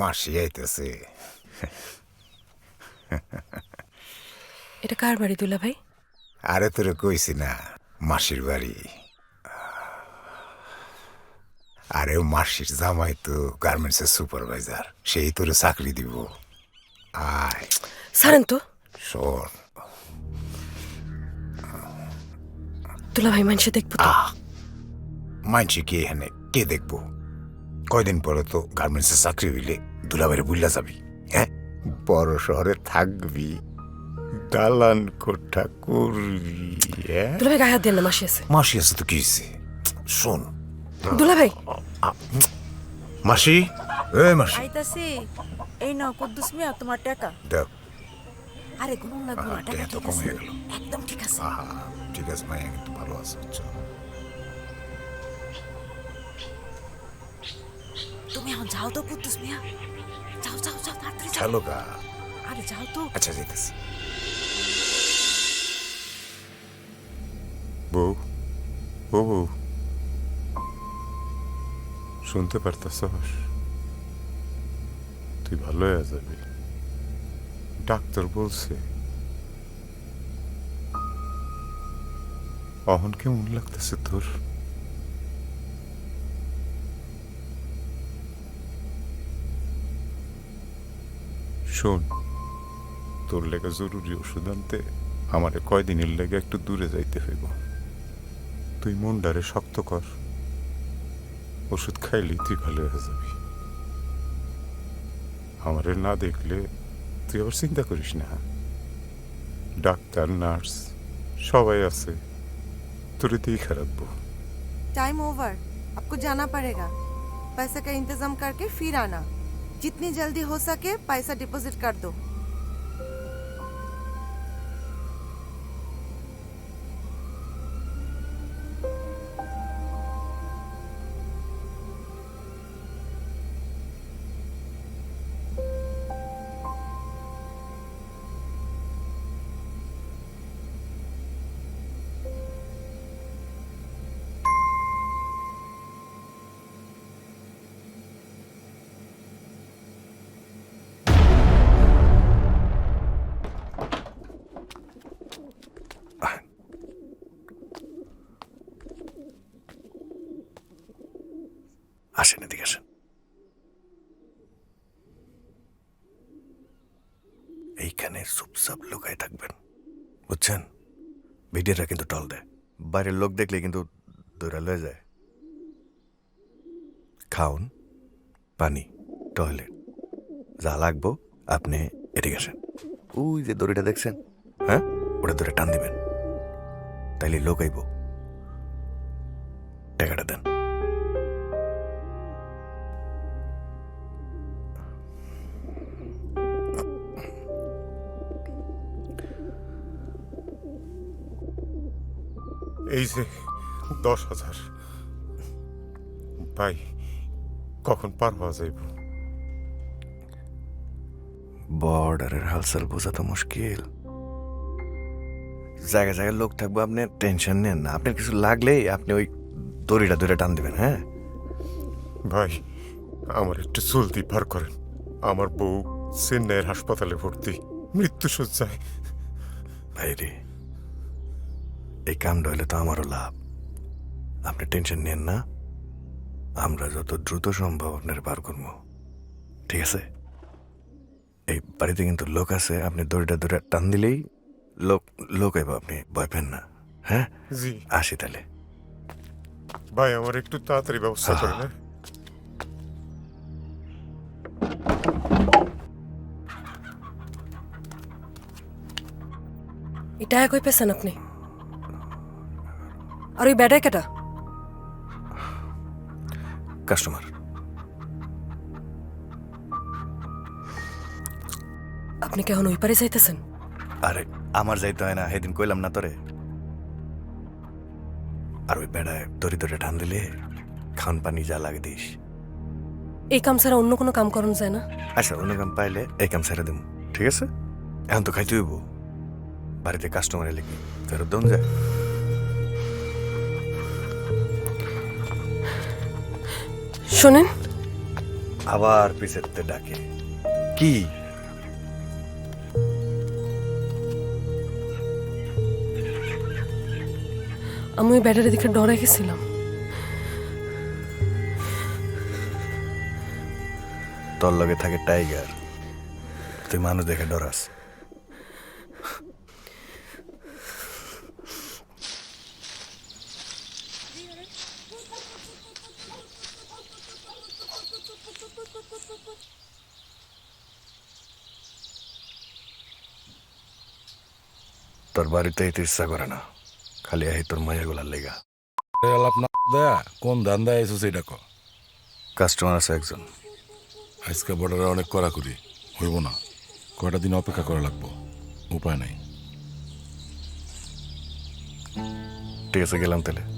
মাসি আইতেছে এটা কার বাড়ি দুলা ভাই? আরে তোরে কইছি না মাসির বাড়ি। আরে মাসির জামাই তো গার্মেন্টসের সুপারভাইজার সেই তোরে চাকরি দিব। আয়। সারেন তো। শোন। দুলা ভাই মানুষে দেখব মানছি কে এখানে? কে দেখব? কয়দিন পরে তো গার্মেন্টসের চাকরি হইলে দুলাবাইরে বুল্লা যাবি হ্যাঁ? বড় শহরে থাকবি দালান কোঠা করবি হ্যাঁ? গায়ে হাত দেন না মাসি আছে। মাসি আছে তো কি হইছে? শোন। দুলা ভাই মাসি? এ মাসি। আইতাছি এই নাও কুদ্দুস মিয়া তোমার টাকা। দেখ। আরে গুনুন না আহা, টাকা তো কমে গেল। একদম ঠিক আছে। আহা ঠিক আছে মাইয়া কিন্তু ভালো আছে তুমি এখন যাও তো কুদ্দুস মিয়া। যাও যাও যাও তাড়াতাড়ি যাও। চলো গা। আরে যাও তো। আচ্ছা যেতেছি বউ ও বউ। শুনতে পারতাস তুই ভালো হয়ে যাবি। ডাক্তার বলছে। অহন কেমন লাগতেছে তোর? শোন তোর লেগে জরুরি ওষুধ আনতে আমারে কয়দিনের লেগে একটু দূরে যাইতে হইব তুই মনটারে শক্ত কর ওষুধ খাইলেই তুই ভালো হয়ে যাবি আমারে না দেখলে তুই আবার চিন্তা করিস না ডাক্তার নার্স সবাই আছে তোরে দিয়ে রাখবো टाइम ओवर आपको जाना पड़ेगा पैसे का इंतजाम करके फिर आना जितनी जल्दी हो सके पैसा डिपॉजिट कर दो। এইখানে চুপচাপ লুকায় থাকবেন। বুঝছেন? ভিডিওটা কিন্তু টল দেয়। বাইরের লোক দেখলে কিন্তু দৌড়া লয়ে যায়। খাউন পানি টয়লেট। যা লাগবো আপনি এদিকে আসেন। ওই যে দড়িটা দেখছেন? হ্যাঁ? ওটা ধরে টান দিবেন। তাইলে লোক আইব। এই যে দশ হাজার। ভাই কখন পার হওয়া যাইব? বর্ডারের হালচাল বোঝা তো মুশকিল। জায়গায় জায়গায় লোক থাকব আপনি টেনশন নেন না। আপনার কিছু লাগলেই আপনি ওই দড়িটা ধরে টান দেবেন হ্যাঁ? ভাই আমার একটু জলদি পার করেন। আমার বউ চেন্নাইয়ের হাসপাতালে ভর্তি মৃত্যু সজ্জায় ভাই রে এই কামটা হলে তো আমারও লাভ। আপনি টেনশন নেন না। আমরা যত দ্রুত সম্ভব আপনার পার করব। ঠিক আছে? এই বাড়িতে কিন্তু লোক আছে আপনি দড়িটা ধরে টান দিলেই লোক লোক আইব আপনি ভয় পেন না। হ্যাঁ? জি। আসি তাহলে। ভাই আমার একটু তাড়াতাড়ি ব্যবস্থা করেন হ্যাঁ? এটা কই পেছেন আপনি? আর ওই বেটায় কেটা কাস্টমার। আপনি কেমন ওই পারে যাইতেছেন? আরে আমার যাইতে হয় না সেদিন কইলাম না তোরে। আর ওই বেড়ায় দড়ি ধরে টান দিলে খান পানি যা লাগে দিস। এই কাম ছাড়া অন্য কোনো কাম করন যায় না? আচ্ছা অন্য কাম পাইলে এই কাম ছেড়ে দেবো ঠিক আছে? এখন তো খাইতে হইব। বাড়িতে কাস্টমার এলে কি ফেরত দন যায়? শোনেন। আবার পিছেরতে ডাকে। কি? আমি ওই ব্যাটারি দেখে ডরে গেছিলাম। তোর লগে থাকে টাইগার। তুই মানুষ দেখে ডরাস। তোর বাড়িতে এতে ইচ্ছা করে না। খালি আহি তোর মায়াগুলার লেগা। আলাপ না দেয়া কোন ধান্দায় এসো সেটা ক কাস্টমার আছে একজন। আজকে বর্ডারে অনেক করা করি হইব না। কয়টা দিন অপেক্ষা করা লাগবো উপায় নাই। ঠিক আছে গেলাম তাহলে।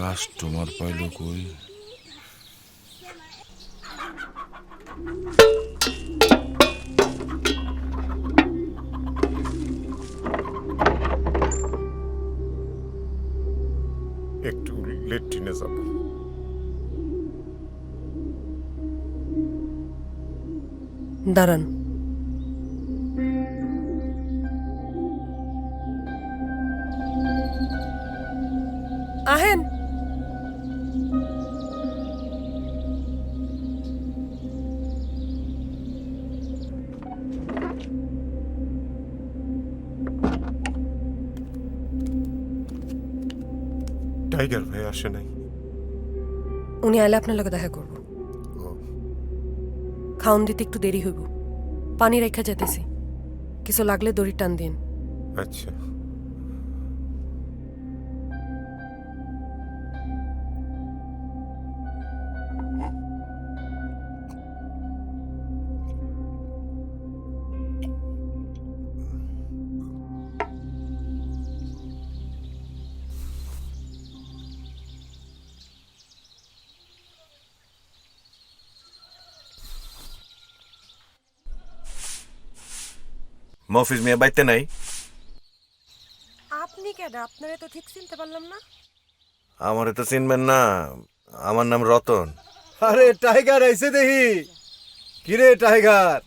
কাস্টমার পাইল কই? একটু লেট্রিনে যাব। দাঁড়ান। আহেন টাইগার ভাই আসে নাই। উনি আইলে আপনার লগে দেখা করব। খাওন দিতে একটু দেরি হইব। পানি রেখা যেতেছি কিছু লাগলে দড়ি টান দিন। আচ্ছা। মফিজ মিয়া বাইতে নাই। আপনি কেন? আপনারে তো ঠিক চিনতে পারলাম না। আমারে তো চিনবেন না। আমার নাম রতন। আরে টাইগার আইছে দেখি। কিরে টাইগার?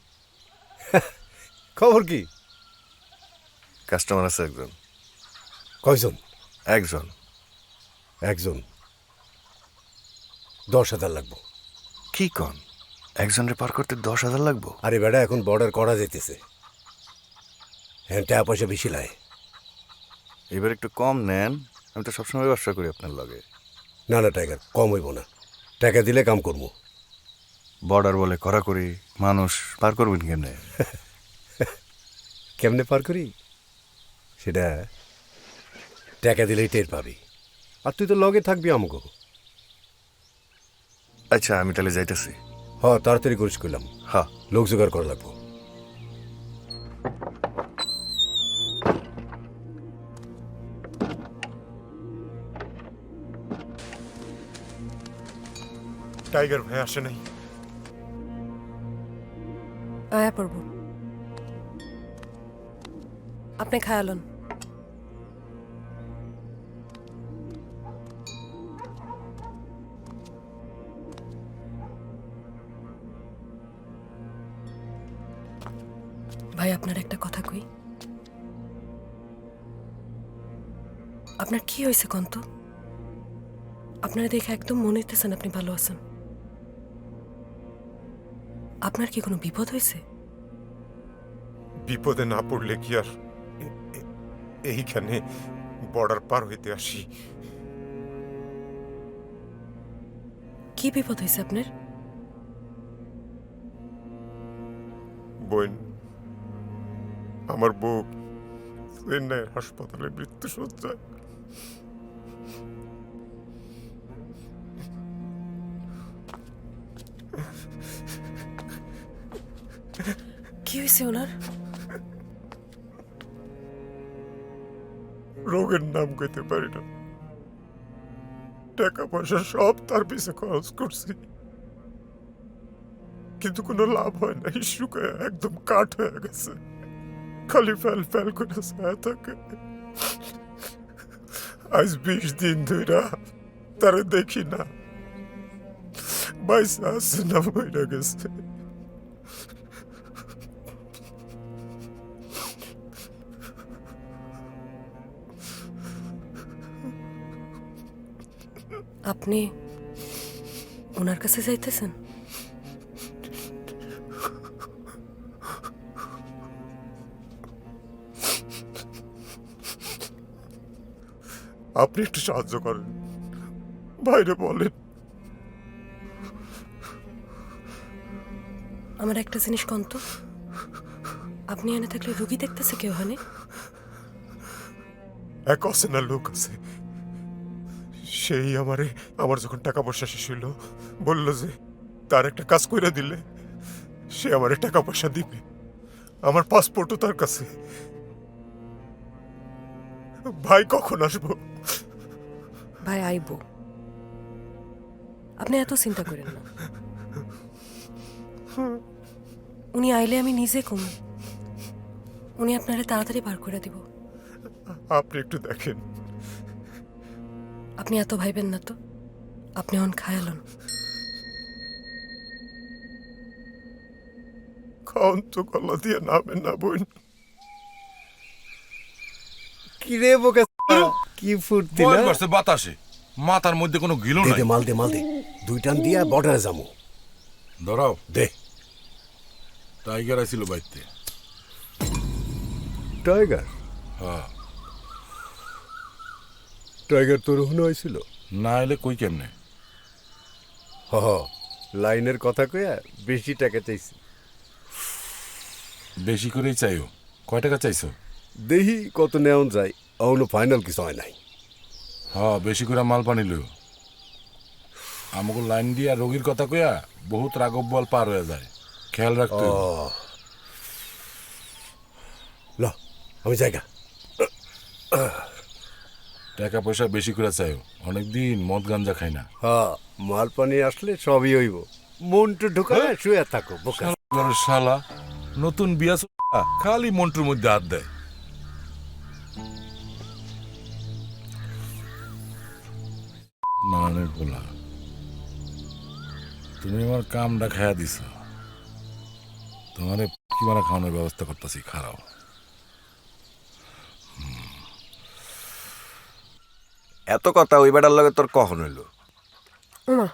খবর কি? কাস্টমার আছে একজন। কয়জন? একজন। একজন। দশ হাজার লাগবো। কি কন? একজনের পার করতে দশ হাজার লাগবো? আরে বেটা এখন বর্ডার করা যাইতেছে। হ্যাঁ টাকা পয়সা বেশি লাই এবার একটু কম নেন। আমি তো সবসময় ব্যবসা করি আপনার লগে। না না টাইগার কম হইব না। টাকা দিলে কাম করব। বর্ডার বলে করা করি মানুষ পার করবেন কেমনে? কেমনে পার করি? সেটা টাকা দিলেই টের পাবি। আর তুই তো লগে থাকবি আমাকে আচ্ছা আমি তাহলে যাইতেছি। হ তাড়াতাড়ি করিস করলাম হ্যাঁ। লোক জোগাড় করা লাগবো। টাইগার ভাই আসে নাই। আয়া পড়ব। আপনি খায়ালন। ভাই, আপনার একটা কথা কই? আপনার কি হয়েছে, কন্ত? আপনারা দেখে একদম মনে হইতেছেন আপনি ভালো আছেন। আপনার কি কোনো বিপদ হয়েছে? বিপদে না পড়লে কি আর এইখানে বর্ডার পার হইতে আসি? কি বিপদ হয়েছে আপনার? বোন আমার বউ চেন্নাইয়ের হাসপাতালে মৃত্যু সজ্জায় কি হয়েছে ওনার? রোগের নাম কইতে পারি না। টাকা পয়সা সব তার পিছে খরচ করছি। কিন্তু কোনো লাভ হয় না শুকায় একদম কাঠ হয়ে গেছে। খালি ফেল ফেল করে ছায়া থাকে। আজ বিশ দিন ধইরা তারে দেখি না। বাইসা আছে না বইরা গেছে। আপনি ওনার কাছে যাইতেছেন? আপনি একটু সাহায্য করেন। বাইরে বলেন। আমার একটা জিনিস কন্ত আপনি এনে থাকলে রুগী দেখতেছে কেউ হানে? এক অচেনা লোক আছে। সেই আমারে আমার যখন টাকা পয়সা শেষ হইল বলল যে তার একটা কাজ কইরা দিলে সে আমারে টাকা পয়সা দিবে। আমার পাসপোর্টও তার কাছে। ভাই কখন আসব? ভাই আইব। আপনি এত চিন্তা করেন না। উনি আইলে আমি নিজে কম। উনি আপনারে তাড়াতাড়ি বার করে দিব। আপনি একটু দেখেন। আপনি এত ভাইবেন না তো? আপনি অন খায়ালন খাওন তো গলা দিয়ে নামেন না বোন। কি রে বোকা কি ফুর্তি না? করছে বাতাসে। মাথার মধ্যে কোনো গিলো নাই। দে মাল দে মাল দে। দুই টান দিয়া বর্ডারে যামু। ধরাও। দে। টাইগার আইছিল বাইতে। টাইগার? হ্যাঁ। টাইগার তোর হুনো হয়েছিল? না এলে কই কেমনে? হ হ, লাইনের কথা কইয়া বেশি টাকা চাইছি। বেশি করেই চাইও। কয় টাকা চাইছো? দেহি কত নেওয়া যায় অন্য ফাইনাল কিছু হয় নাই। হ্যাঁ বেশি করে মাল পানি লইও। আমাকে লাইন দিয়া রোগীর কথা কইয়া বহুত রাগব বল পার হয়ে যায়। খেয়াল রাখতে ল আমি জায়গা টাকা পয়সা বেশি করে চাইও। অনেকদিন মদ গাঞ্জা খাই না। হ্যাঁ মাল পানি আসলে সবই হইব। মনটু ঢুকায় শুয়ে থাকো বোকা। শালা নতুন বিয়া খালি মন্টুর মধ্যে হাত দেয়। নানের পোলা তুমি আমার কামটা খায়া দিছ। তোমারে কি মারা খাওয়ানোর ব্যবস্থা করতেছি খারাপ এত কথা ওই বেটার লগে তোর কখন হইল? ওমা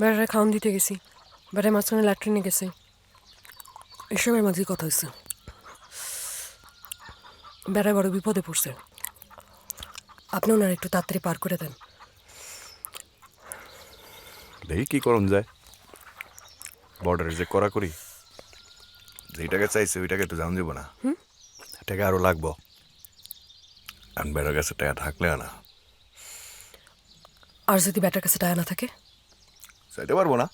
বেড়ারে খাওয়ান দিতে গেছি বেড়ায় মাঝখানে ল্যাট্রিনে গেছে। এসবের মাঝে কথা হয়েছে বেড়ায় বড় বিপদে পড়ছে। আপনি ওনার একটু তাড়াতাড়ি পার করে দেন। দেখি কি করুন যায়। বর্ডারে যে করা করি যেটাকে চাইছে ওইটাকে তো জান দিব না। টাকা আরও লাগবো। আমি বেটার কাছে টাকা থাকলে না। আর যদি ব্যাটার কাছে টাকা না থাকে? চাইতে পারব না।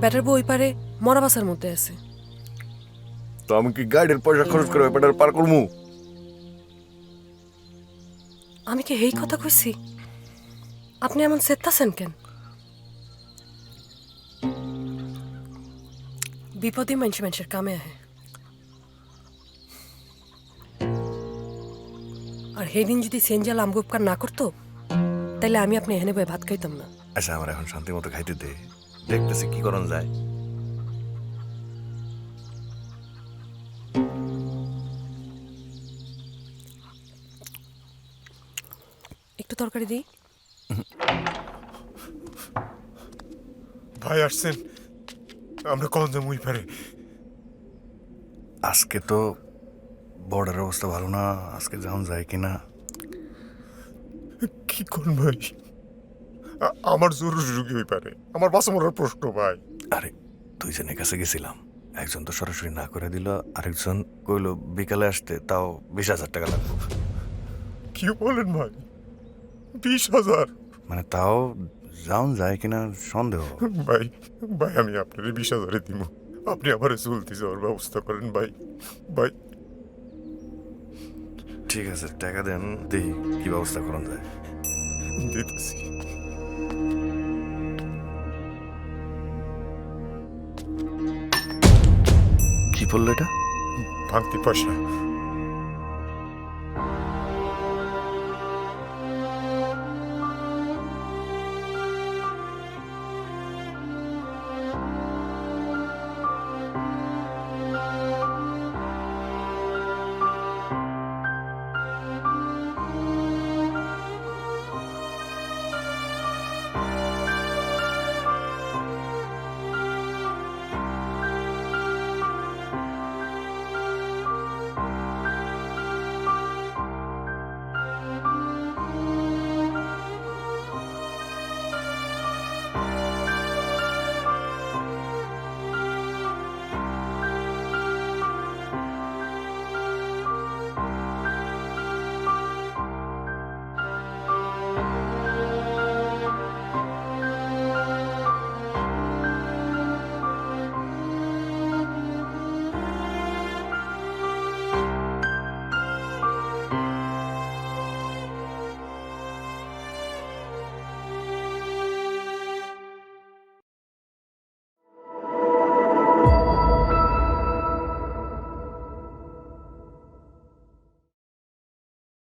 ব্যাটার বই পারে মরা বাসার মধ্যে আছে। তো আমি কি গাড়ির পয়সা খরচ করে ওই বেটার পার করব? আমি কি এই কথা কইছি? আপনি এমন চেত্তাছেন কেন? বিপদে মানুষ মানুষের কামে আহে। আর সেদিন যদি সেনজাল আমগো উপকার না করতো তাহলে আমি আপনি এখানে বয়ে ভাত খাইতাম না। আচ্ছা আমার এখন শান্তি মতো খাইতে দে। দেখতেছি কি করন যায়। একটু তরকারি দিই। ভাই আসছেন। আমরা কখন যাব ওই পারে? আজকে তো বর্ডারের অবস্থা ভালো না আজকে যাওয়া যায় কি না কি করুন ভাই? আমার জরুরি রুগী হই পারে। আমার বাসা মরার প্রশ্ন ভাই। আরে দুইজনের কাছে গেছিলাম। একজন তো সরাসরি না করে দিল আরেকজন কইলো বিকালে আসতে তাও বিশ হাজার টাকা লাগবে। কি বলেন ভাই? বিশ হাজার? মানে তাও যাওন যায় কিনা সন্দেহ? ভাই ভাই আমি আপনার বিশ হাজারে দিব আপনি আমার চলতে যাওয়ার ব্যবস্থা করেন ভাই। ভাই ঠিক আছে টাকা দেন দেই কি ব্যবস্থা করুন যায়। দিতেছি। কি বলল এটা? ভাঙতি পয়সা।